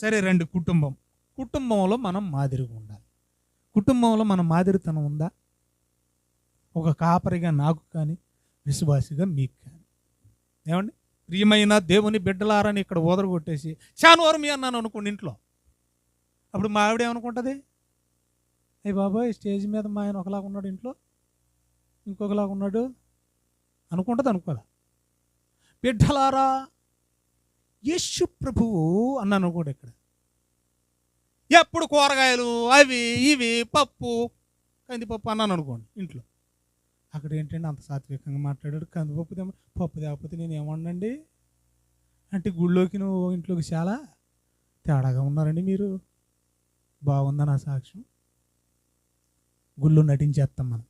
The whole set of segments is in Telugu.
సరే రండి కుటుంబం. కుటుంబంలో మనం మాదిరిగా ఉండాలి. కుటుంబంలో మన మాదిరితనం ఉందా? ఒక కాపరిగా నాకు కానీ విశ్వాసిగా మీకు కానీ. ఏమండి? ప్రియమైన దేవుని బిడ్డలారని ఇక్కడ ఓదరగొట్టేసి చానువారు మీ అన్నాను అనుకోండి ఇంట్లో. అప్పుడు మా ఆవిడ ఏమనుకుంటుంది? అయ్యి బాబాయ్ స్టేజ్ మీద మా ఆయన ఒకలాగా ఉన్నాడు ఇంట్లో? ఇంకొకలాగా ఉన్నాడు? అనుకుంటుంది అనుకోదా బిడ్డలారా యశు ప్రభువు అన్నాను కూడా ఇక్కడ. ఎప్పుడు కూరగాయలు అవి ఇవి పప్పు కందిపప్పు అన్నాను అనుకోండి ఇంట్లో. అక్కడ ఏంటంటే అంత సాత్వికంగా మాట్లాడాడు. కందిపప్పు దేమ పప్పు తేకపోతే నేను ఏమండండి అంటే గుళ్ళోకి నువ్వు ఇంట్లోకి చాలా తేడాగా ఉన్నారండి మీరు. బాగుందా నా సాక్ష్యం? గుళ్ళో నటించేస్తాం మనం.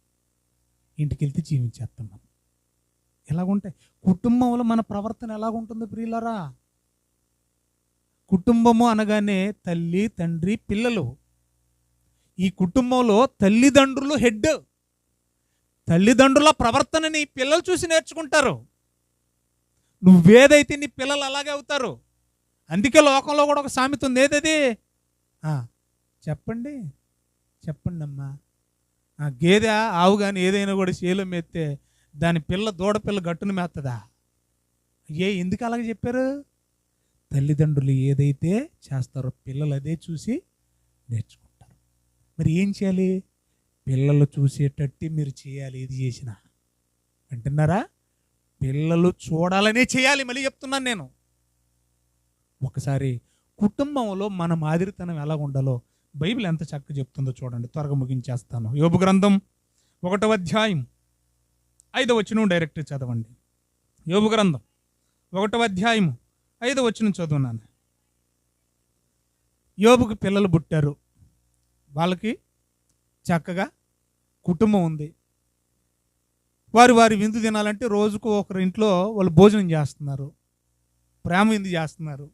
ఇంటికి వెళ్తే జీవించేస్తాం మనం. ఎలాగుంటాయి? కుటుంబంలో మన ప్రవర్తన ఎలాగుంటుందో ప్రియులరా? కుటుంబము అనగానే తల్లి తండ్రి పిల్లలు. ఈ కుటుంబంలో తల్లిదండ్రులు హెడ్. తల్లిదండ్రుల ప్రవర్తనని పిల్లలు చూసి నేర్చుకుంటారు. నువ్వేదైతే నీ పిల్లలు అలాగే అవుతారు అందుకే లోకంలో కూడా ఒక సామెత ఉంది. ఏదది? చెప్పండి చెప్పండి. అమ్మా ఆ, గేదె ఆవు కానీ ఏదైనా కూడా చేలో మెత్తే దాని పిల్ల దూడపిల్ల గట్టును మేత్తదా? ఏ ఎందుకు అలాగే చెప్పారు? తల్లిదండ్రులు ఏదైతే చేస్తారో పిల్లలు అదే చూసి నేర్చుకుంటారు. మరి ఏం చేయాలి? పిల్లలు చూసేటట్టు మీరు చేయాలి ఇది చేసిన. వింటున్నారా పిల్లలు చూడాలనే చేయాలి మళ్ళీ చెప్తున్నాను నేను. ఒకసారి కుటుంబంలో మన మాదిరితనం ఎలా ఉండాలో బైబిల్ ఎంత చక్కగా చెప్తుందో చూడండి. త్వరగా ముగించేస్తాను. యోబు గ్రంథం ఒకటవ అధ్యాయం ఐదవ వచ్చిన డైరెక్ట్ చదవండి. యోబు గ్రంథం ఒకటవ అధ్యాయము ఐదో వచ్చిన చదువున్నాను. యోబుకి పిల్లలు పుట్టారు. వాళ్ళకి చక్కగా కుటుంబం ఉంది. వారు వారి విందు తినాలంటే రోజుకు ఒకరి ఇంట్లో వాళ్ళు భోజనం చేస్తున్నారు. ప్రేమ విందు చేస్తున్నారు.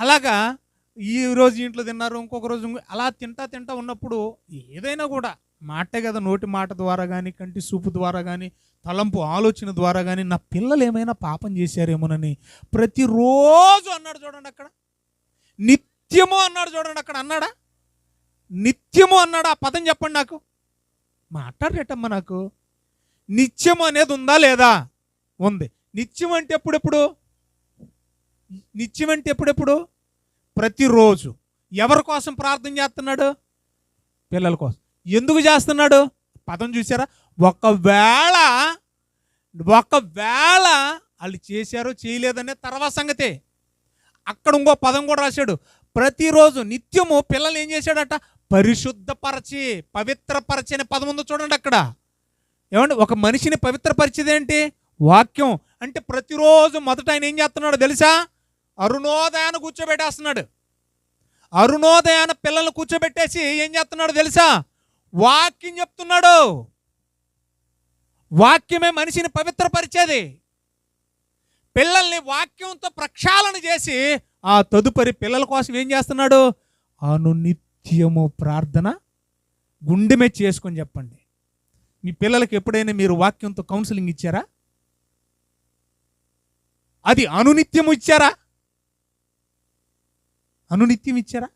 అలాగా ఈ రోజు ఇంట్లో తిన్నారు ఇంకొక రోజు ఇంకో- అలా తింటా తింటా ఉన్నప్పుడు ఏదైనా కూడా మాటే కదా నోటి మాట ద్వారా కానీ కంటి చూపు ద్వారా కానీ తలంపు ఆలోచన ద్వారా కానీ నా పిల్లలు ఏమైనా పాపం చేశారేమోనని ప్రతిరోజు అన్నాడు చూడండి అక్కడ. నిత్యము అన్నాడు చూడండి అక్కడ. అన్నాడా? నిత్యము అన్నాడు? ఆ పదం చెప్పండి నాకు. మాట్లాడేటమ్మా నాకు. నిత్యం అనేది ఉందా లేదా? ఉంది. నిత్యం అంటే ఎప్పుడెప్పుడు నిత్యం అంటే ఎప్పుడెప్పుడు ప్రతిరోజు. ఎవరి కోసం ప్రార్థన చేస్తున్నాడు? పిల్లల కోసం. ఎందుకు చేస్తున్నాడు? పదం చూసారా ఒకవేళ ఒకవేళ వాళ్ళు చేశారో చేయలేదనే తర్వాత సంగతే. అక్కడ ఇంకో పదం కూడా రాశాడు. ప్రతిరోజు నిత్యము పిల్లలు ఏం చేశాడట? పరిశుద్ధపరచి పవిత్రపరచి అనే పదం ఉందో చూడండి అక్కడ. ఏమండి ఒక మనిషిని పవిత్రపరిచేదేంటి వాక్యం. అంటే ప్రతిరోజు మొదట ఆయన ఏం చేస్తున్నాడు తెలుసా? అరుణోదయాన్ని కూర్చోబెట్టేస్తున్నాడు. అరుణోదయాన పిల్లల్ని కూర్చోబెట్టేసి ఏం చేస్తున్నాడు తెలుసా? వాక్యం చెప్తున్నాడు. వాక్యమే మనిషిని పవిత్రపరిచేది. పిల్లల్ని వాక్యంతో ప్రక్షాళన చేసి ఆ తదుపరి పిల్లల కోసం ఏం చేస్తున్నాడు? అనునిత్యము ప్రార్థన గుండెమే చేసుకొని చెప్పండి. మీ పిల్లలకి ఎప్పుడైనా మీరు వాక్యంతో కౌన్సిలింగ్ ఇచ్చారా? అది అనునిత్యము ఇచ్చారా? అనునిత్యం ఇచ్చారా?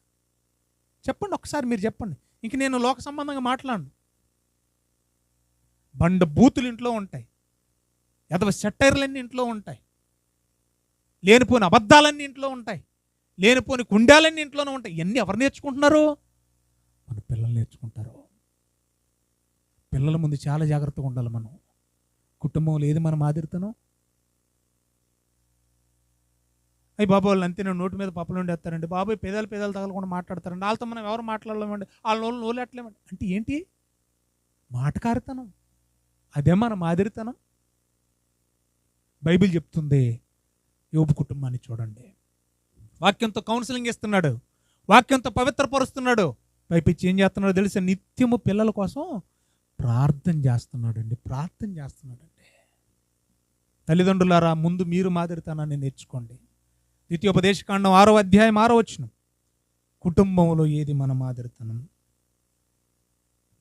చెప్పండి ఒకసారి మీరు చెప్పండి. ఇంక నేను లోక సంబంధంగా మాట్లాడను. బండ బూతులు ఇంట్లో ఉంటాయి. ఎదవ సెట్టైర్లన్నీ ఇంట్లో ఉంటాయి. లేనిపోని అబద్ధాలన్నీ ఇంట్లో ఉంటాయి. లేనిపోని కుండాలన్నీ ఇంట్లోనే ఉంటాయి. ఇవన్నీ ఎవరు నేర్చుకుంటున్నారు? మన పిల్లలు నేర్చుకుంటారు. పిల్లల ముందు చాలా జాగ్రత్తగా ఉండాలి మనం. కుటుంబంలో ఏది మనం ఆదిరుతానో అయ్యి బాబు వాళ్ళు అంతే నేను నోటి మీద పప్పులు ఉండేస్తారండి బాబాయ్ పేదాలు పేదాలు తగలకుండా మాట్లాడతారండి. వాళ్ళతో మనం ఎవరు మాట్లాడలేమండి. వాళ్ళ నోళ్ళు నోలేట్లేమండి అంటే ఏంటి? మాటకారితనం. అదే మన మాదిరితనం. బైబిల్ చెప్తుంది యోబు కుటుంబాన్ని చూడండి. వాక్యంతో కౌన్సిలింగ్ ఇస్తున్నాడు. వాక్యంతో పవిత్రపరుస్తున్నాడు. పైపిచ్చి ఏం చేస్తున్నాడో తెలిసి? నిత్యము పిల్లల కోసం ప్రార్థన చేస్తున్నాడండి. ప్రార్థన చేస్తున్నాడండి. తల్లిదండ్రులారా ముందు మీరు మాదిరితనాన్ని నేర్చుకోండి. ద్వితీయోపదేశకాండం ఆరో అధ్యాయం ఆరో వచ్చిన కుటుంబంలో ఏది మన మాదిరితనం?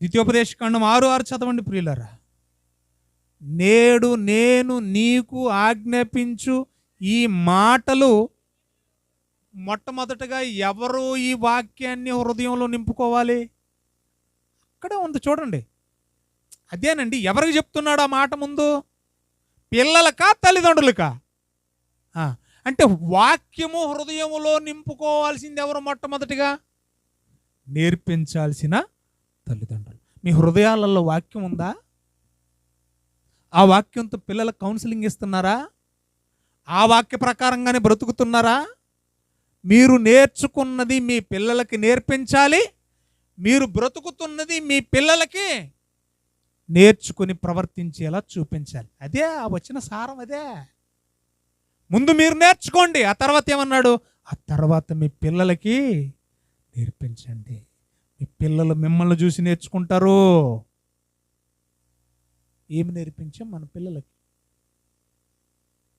ద్వితీయోపదేశకాండం ఆరు ఆరు చదవండి ప్రియులరా. నేడు నేను నీకు ఆజ్ఞాపించు ఈ మాటలు మొట్టమొదటగా ఎవరు ఈ వాక్యాన్ని హృదయంలో నింపుకోవాలి? అక్కడే ఉంది చూడండి. అదేనండి ఎవరికి చెప్తున్నాడు ఆ మాట ముందు? పిల్లలకా తల్లిదండ్రులకా? అంటే వాక్యము హృదయములో నింపుకోవాల్సింది ఎవరు మొట్టమొదటిగా? నేర్పించాల్సిన తల్లిదండ్రులు. మీ హృదయాలలో వాక్యం ఉందా? ఆ వాక్యంతో పిల్లల కౌన్సిలింగ్ ఇస్తున్నారా? ఆ వాక్య ప్రకారంగానే బ్రతుకుతున్నారా? మీరు నేర్చుకున్నది మీ పిల్లలకి నేర్పించాలి. మీరు బ్రతుకుతున్నది మీ పిల్లలకి నేర్చుకుని ప్రవర్తించేలా చూపించాలి. అదే ఆ వచ్చిన సారం అదే. ముందు మీరు నేర్చుకోండి. ఆ తర్వాత ఏమన్నాడు? ఆ తర్వాత మీ పిల్లలకి నేర్పించండి. మీ పిల్లలు మిమ్మల్ని చూసి నేర్చుకుంటారు. ఏమి నేర్పించాం మన పిల్లలకి?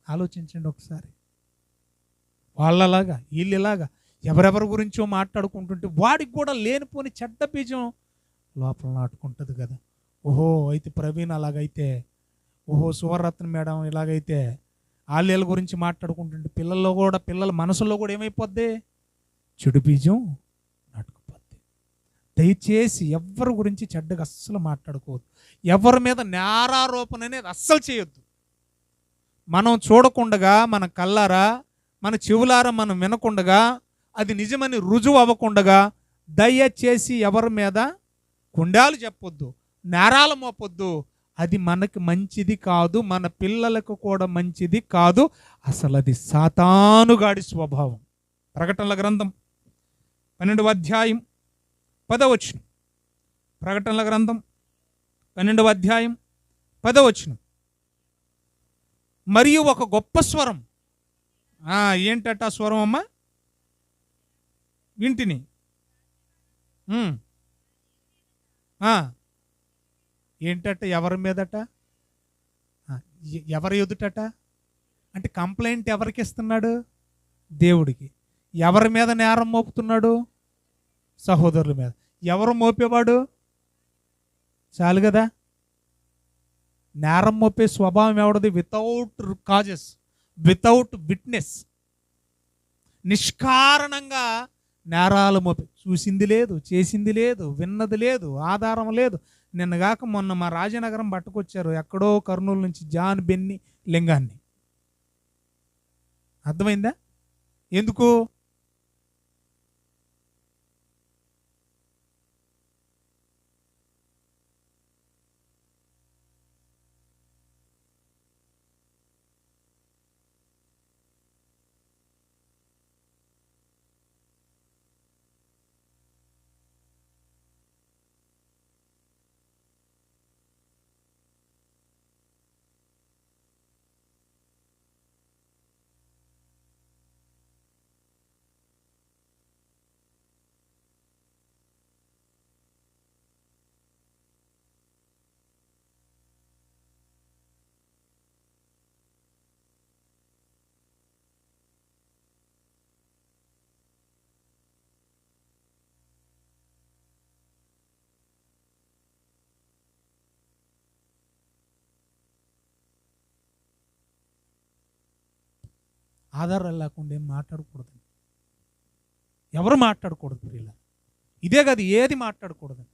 ఆలోచించండి ఒకసారి. వాళ్ళలాగా వీళ్ళలాగా ఎవరెవరి గురించో మాట్లాడుకుంటుంటే వాడికి కూడా లేనిపోని చెడ్డ బీజం లోపల నాటుకుంటుంది కదా. ఓహో అయితే ప్రవీణ్ అలాగైతే. ఓహో సువర్రత్న మేడం ఇలాగైతే. ఆలయాల గురించి మాట్లాడుకుంటుంటే పిల్లల్లో కూడా పిల్లల మనసులో కూడా ఏమైపోద్ది? చెడు బీజం నాటుకుపోద్ది. దయచేసి ఎవరి గురించి చెడ్డగా అస్సలు మాట్లాడుకోవద్దు. ఎవరి మీద నేరారోపణ అనేది అస్సలు చేయొద్దు. మనం చూడకుండగా మన కళ్ళారా మన చెవులారా మనం వినకుండగా అది నిజమని రుజువు అవ్వకుండగా దయచేసి ఎవరి మీద కుండాలు చెప్పొద్దు నేరాలు మోపొద్దు అది మనకి మంచిది కాదు మన పిల్లలకు కూడా మంచిది కాదు. అసలు అది సాతానుగాడి స్వభావం. ప్రకటనల గ్రంథం పన్నెండవ అధ్యాయం పదవచనం ప్రకటనల గ్రంథం పన్నెండవ అధ్యాయం పదవచనం మరియు ఒక గొప్ప స్వరం. ఏంటట ఆ స్వరం అమ్మా? వింటిని. ఏంటట ఎవరి మీదట? ఎవరి ఎదుటట? అంటే కంప్లైంట్ ఎవరికి ఇస్తున్నాడు? దేవుడికి. ఎవరి మీద నేరం మోపుతున్నాడు? సహోదరుల మీద. ఎవరు మోపేవాడు? చాలు కదా. నేరం మోపే స్వభావం ఎవడది వితౌట్ కాజెస్ వితౌట్ విట్నెస్ నిష్కారణంగా నేరాలు మోపి. చూసింది లేదు చేసింది లేదు విన్నది లేదు ఆధారం లేదు. నిన్నగాక మొన్న మా రాజనగరం పట్టుకొచ్చారు ఎక్కడో కర్నూలు నుంచి జాన్ బెన్ని లింగాన్ని. అర్థమైందా? ఎందుకు? ఆధారాలు లేకుండా ఏం మాట్లాడకూడదు ఎవరు మాట్లాడకూడదు ప్రియుల ఇదే కాదు ఏది మాట్లాడకూడదు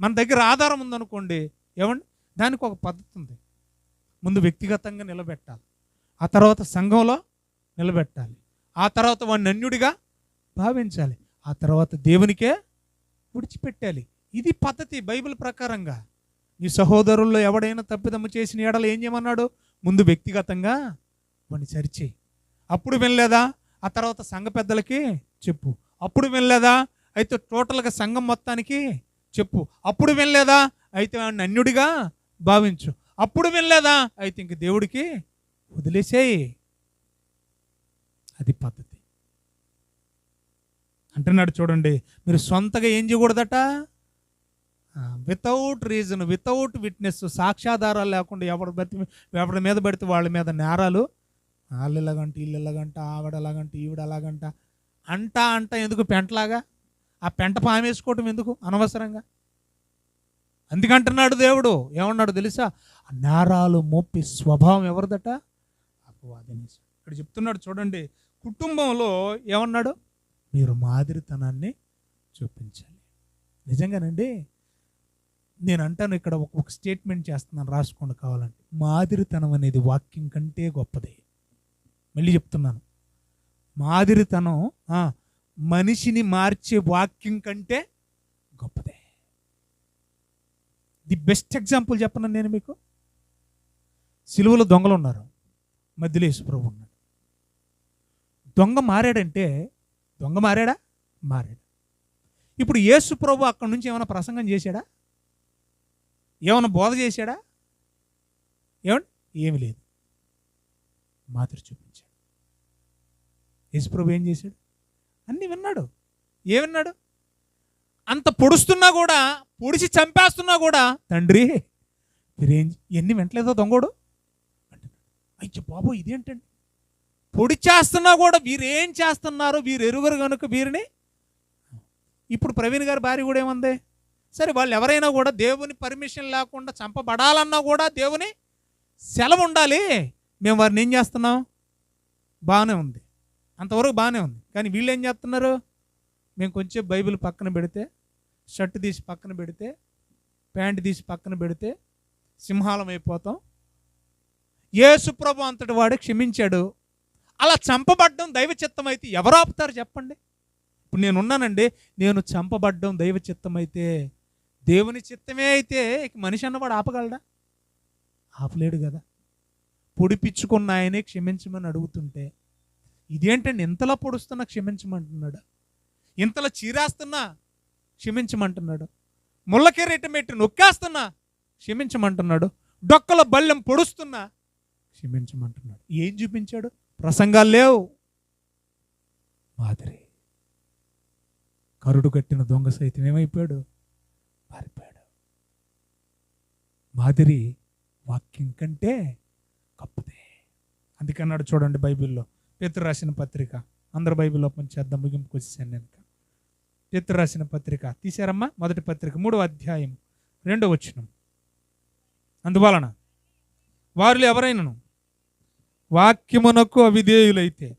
మన దగ్గర ఆధారం ఉందనుకోండి ఏమండి? దానికి ఒక పద్ధతి ఉంది. ముందు వ్యక్తిగతంగా నిలబెట్టాలి. ఆ తర్వాత సంఘంలో నిలబెట్టాలి. ఆ తర్వాత వాడిని అన్యుడిగా భావించాలి. ఆ తర్వాత దేవునికే విడిచిపెట్టాలి. ఇది పద్ధతి బైబిల్ ప్రకారంగా. నీ సహోదరుల్లో ఎవడైనా తప్పిదమ్మ చేసిన ఏడలు ఏం చేయమన్నాడు? ముందు వ్యక్తిగతంగా వాడిని సరిచేయి. అప్పుడు వినలేదా? ఆ తర్వాత సంఘ పెద్దలకి చెప్పు. అప్పుడు వినలేదా? అయితే టోటల్గా సంఘం మొత్తానికి చెప్పు. అప్పుడు వినలేదా? అయితే అన్యుడిగా భావించు. అప్పుడు వినలేదా? అయితే ఇంక దేవుడికి వదిలేసేయి. అది పద్ధతి. అంటున్నాడు చూడండి. మీరు సొంతగా ఏం చేయకూడదట? వితౌట్ రీజన్ వితౌట్ విట్నెస్ సాక్ష్యాధారాలు లేకుండా ఎవరి బతి ఎవరి మీద పడితే వాళ్ళ మీద నేరాలు వాళ్ళు ఇలాగంట వీళ్ళు ఇలాగంట ఆవిడ అలాగంట ఈవిడ అలాగంట అంట అంట ఎందుకు పెంటలాగా? ఆ పెంట పామేసుకోవటం ఎందుకు అనవసరంగా? అందుకంటున్నాడు దేవుడు. ఏమన్నాడు తెలుసా? ఆ నేరాలు మోపి స్వభావం ఎవరిదట? అపవాదిని. ఇక్కడ చెప్తున్నాడు చూడండి. కుటుంబంలో ఏమన్నాడు? మీరు మాదిరితనాన్ని చూపించాలి. నిజంగానండి నేను అంటాను ఇక్కడ ఒక ఒక స్టేట్మెంట్ చేస్తున్నాను రాసుకోండి కావాలంటే. మాదిరితనం అనేది వాక్యం కంటే గొప్పది. మళ్ళీ చెప్తున్నాను. మాదిరితనం మనిషిని మార్చే వాక్యం కంటే గొప్పదే. ది బెస్ట్ ఎగ్జాంపుల్ చెప్పను నేను మీకు? సిలువలో దొంగలు ఉన్నారు. మధ్యలో యేసుప్రభు ఉన్నాడు. దొంగ మారాడంటే దొంగ మారాడా? మారాడు. ఇప్పుడు యేసుప్రభు అక్కడి నుంచి ఏమైనా ప్రసంగం చేశాడా? ఏమైనా బోధ చేశాడా? ఏమండి? ఏమి లేదు. మాదిరి చూపించాడు. యేసుప్రభు ఏం చేశాడు? అన్నీ విన్నాడు. ఏ విన్నాడు? అంత పొడుస్తున్నా కూడా పొడిచి చంపేస్తున్నా కూడా తండ్రి మీరేం ఎన్ని వింటలేదో దొంగోడు? అంటున్నాడు. అయ్యో బాబు ఇదేంటండి? పొడి చేస్తున్నా కూడా వీరేం చేస్తున్నారు? వీరు ఎరుగరు కనుక వీరిని? ఇప్పుడు ప్రవీణ్ గారి భార్య కూడా ఏముంది? సరే వాళ్ళు ఎవరైనా కూడా దేవుని పర్మిషన్ లేకుండా చంపబడాలన్నా కూడా దేవుని సెలవు ఉండాలి. మేము వారిని ఏం చేస్తున్నాం? బాగానే ఉంది. అంతవరకు బాగానే ఉంది. కానీ వీళ్ళు ఏం చేస్తున్నారు? మేము కొంచెం బైబిల్ పక్కన పెడితే షర్ట్ తీసి పక్కన పెడితే ప్యాంట్ తీసి పక్కన పెడితే సింహాలం అయిపోతాం. యేసుప్రభు అంతటి వాడు క్షమించాడు. అలా చంపబడ్డం దైవ చిత్తం అయితే ఎవరు ఆపుతారు చెప్పండి? ఇప్పుడు నేను ఉన్నానండి. నేను చంపబడ్డం దైవ చిత్తం అయితే దేవుని చిత్తమే అయితే ఇక మనిషి అన్నవాడు ఆపగలడా? ఆపలేడు కదా. పొడిపించుకున్న ఆయనే క్షమించమని అడుగుతుంటే ఇదేంటండి ఇంతలా పొడుస్తున్నా క్షమించమంటున్నాడు? ఇంతలా చీరేస్తున్నా క్షమించమంటున్నాడు? ముళ్ళకెరేట నొక్కేస్తున్నా క్షమించమంటున్నాడు? డొక్కల బల్లెం పొడుస్తున్నా క్షమించమంటున్నాడు? ఏం చూపించాడు? ప్రసంగాలు లేవు. మాదిరి. కరుడు కట్టిన దొంగ సైతం ఏమైపోయాడు? పారిపోయాడు. మాదిరి వాక్యం కంటే గొప్పదే అందుకన్నాడు చూడండి బైబిల్లో. పేతురు రాసిన పత్రిక. అందరు బైబిల్లో ఓపెన్ చేద్దాం ముగింపుకు వచ్చేసాను నేను పేతురు రాసిన పత్రిక. తీశారమ్మా? మొదటి పత్రిక మూడవ అధ్యాయం రెండో వచ్చినం అందువలన వారిలో ఎవరైనాను? వాక్యమునకు అవిధేయులైతే.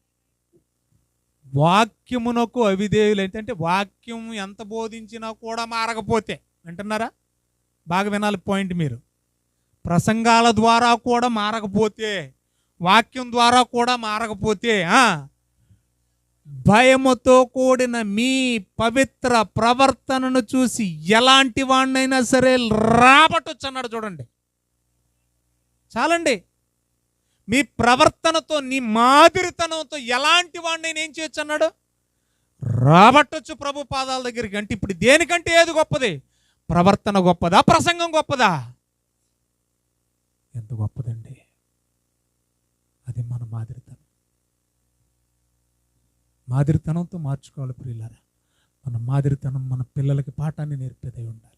వాక్యమునకు అవిధేయులైతే అంటే వాక్యం ఎంత బోధించినా కూడా మారకపోతే. వింటున్నారా? బాగా వినాలి పాయింట్ మీరు. ప్రసంగాల ద్వారా కూడా మారకపోతే వాక్యం ద్వారా కూడా మారకపోతే భయముతో కూడిన మీ పవిత్ర ప్రవర్తనను చూసి ఎలాంటి వాడినైనా సరే రాబట్టొచ్చు అన్నాడు చూడండి. చాలండి. మీ ప్రవర్తనతో నీ మాదిరితనంతో ఎలాంటి వాడినైనా ఏం చేయొచ్చు అన్నాడు రాబట్టొచ్చు ప్రభు పాదాల దగ్గరికి. అంటే ఇప్పుడు దేనికంటే ఏది గొప్పది? ప్రవర్తన గొప్పదా? ప్రసంగం గొప్పదా? ఎంత గొప్పదండి. అది మన మాదిరితనం. మాదిరితనంతో మార్చుకోవాలి ప్రియులారా. మన మాదిరితనం మన పిల్లలకి పాఠాన్ని నేర్పేదై ఉండాలి